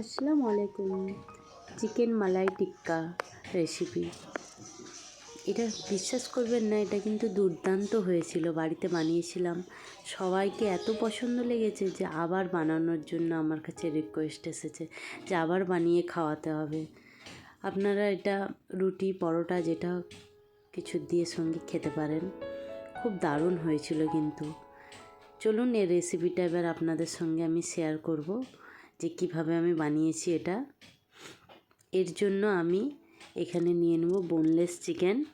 আসসালামু আলাইকুম। চিকেন মালাই টিক্কা রেসিপি এটা বিশ্বাস করবেন না, এটা কিন্তু দুর্দান্ত হয়েছিল, বাড়িতে বানিয়েছিলাম। সবাইকে এত পছন্দ লেগেছে যে আবার বানানোর জন্য আমার কাছে রিকোয়েস্ট এসেছে যে আবার বানিয়ে খাওয়াতে হবে। আপনারা এটা রুটি, পরোটা, যেটা কিছু দিয়ে সঙ্গে খেতে পারেন। খুব দারুণ হয়েছিল কিন্তু। চলুন, এই রেসিপিটা এবার আপনাদের সঙ্গে আমি শেয়ার করব। যে কীভাবে আমি বানিয়েছি এটা। এর জন্য আমি এখানে নিয়ে নেব বোনলেস চিকেন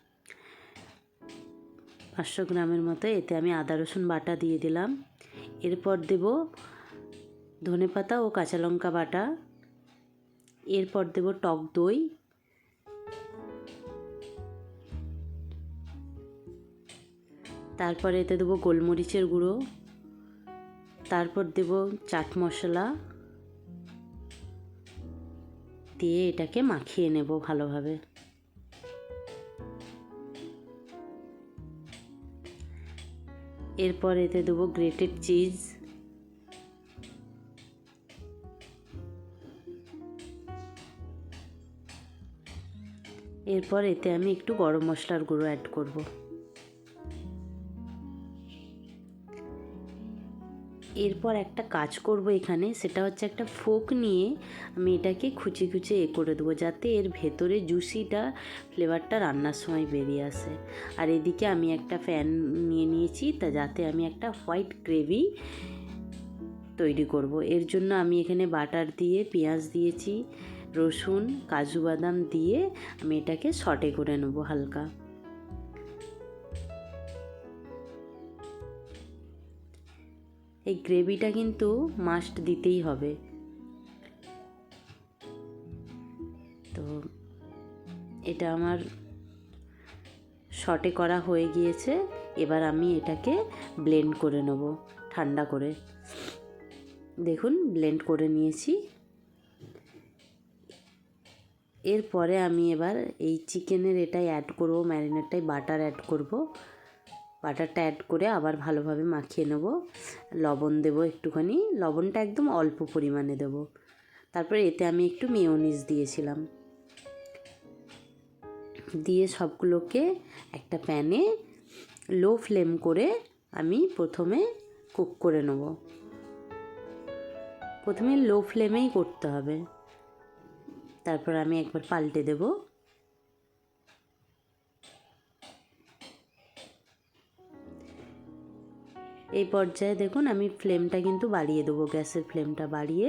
পাঁচশো গ্রামের মতো, এতে আমি আদা, রসুন, বাটা দিয়ে দিলাম। এরপর দেব ধনে পাতা ও কাঁচা লঙ্কা বাটা। এরপর দেব টক দই। তারপরে এতে দেবো গোলমরিচের গুঁড়ো। তারপর দেব চাট মশলা। দিয়ে এটাকে মাখিয়ে নেব ভালোভাবে। এরপর এতে দেবো গ্রেটেড চিজ এরপর এতে আমি একটু গরম মশলার গুঁড়ো অ্যাড করব। এরপর একটা কাজ করব এখানে, সেটা হচ্ছে একটা ফোক নিয়ে আমি এটাকে খুচি খুচি এ করে দেবো, যাতে এর ভেতরে জুসিটা, ফ্লেভারটা রান্নার সময় বেরিয়ে আসে। আর এদিকে আমি একটা ফ্যান নিয়ে নিয়েছি, তা যাতে আমি একটা হোয়াইট গ্রেভি তৈরি করব। এর জন্য আমি এখানে বাটার দিয়ে, পেঁয়াজ দিয়েছি, রসুন, কাজু বাদাম দিয়ে আমি এটাকে সটে করে নেব হালকা। এই গ্রেভিটা কিন্তু মাস্ট দিতেই হবে। তো এটা আমার শটে করা হয়ে গিয়েছে, এবার আমি এটাকে ব্লেন্ড করে নেব, ঠান্ডা করে। দেখুন ব্লেন্ড করে নিয়েছি। এরপরে আমি এবার এই চিকেনের এটাই অ্যাড করব ম্যারিনেটটাই বাটার অ্যাড করব। বাটারটা অ্যাড করে আবার ভালোভাবে মাখিয়ে নেব। লবণ দেবো একটুখানি। লবণটা একদম অল্প পরিমাণে দেবো। তারপরে এতে আমি একটু মেয়োনিজ দিয়েছিলাম। দিয়ে সবগুলোকে একটা প্যানে লো ফ্লেম করে আমি প্রথমে কুক করে নেব। প্রথমে লো ফ্লেমেই করতে হবে। তারপর আমি একবার পাল্টে দেবো। এই পর্যায়ে দেখুন আমি ফ্লেমটা কিন্তু বাড়িয়ে দেবো, গ্যাসের ফ্লেমটা বাড়িয়ে।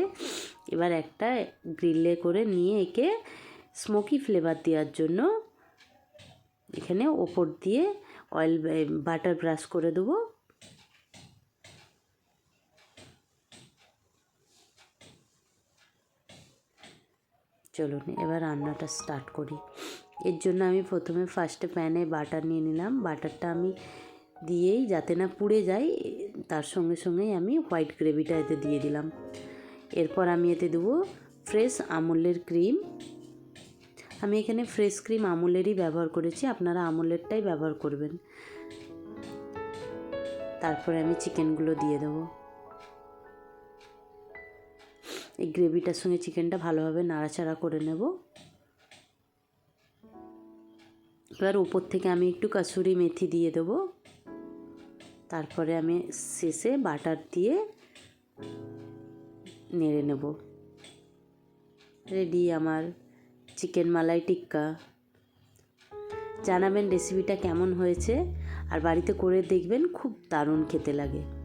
এবার একটা গ্রিলে করে নিয়ে একে স্মোকি ফ্লেভার দেওয়ার জন্য এখানে ওপর দিয়ে অয়েল বাটার ব্রাশ করে দেবো। চলুন এবার রান্নাটা স্টার্ট করি। এর জন্য আমি প্রথমে ফার্স্টে প্যানে বাটার নিয়ে নিলাম। বাটারটা আমি দিয়েই যাতে না পুড়ে যায়, তার সঙ্গে সঙ্গেই আমি হোয়াইট গ্রেভিটা এতে দিয়ে দিলাম। এরপর আমি এতে দেবো ফ্রেশ আমুলের ক্রিম। আমি এখানে ফ্রেশ ক্রিম আমুলেরই ব্যবহার করেছি, আপনারা আমুলেরটাই ব্যবহার করবেন। তারপরে আমি চিকেনগুলো দিয়ে দেবো। এই গ্রেভিটার সঙ্গে চিকেনটা ভালোভাবে নাড়াচাড়া করে নেব। এবার উপর থেকে আমি একটু কাসুরি মেথি দিয়ে দেবো। তারপরে আমি শেষে বাটার দিয়ে নেড়ে নেব। রেডি আমার চিকেন মালাই টিক্কা। জানাবেন রেসিপিটা কেমন হয়েছে, আর বাড়িতে করে দেখবেন, খুব দারুণ খেতে লাগে।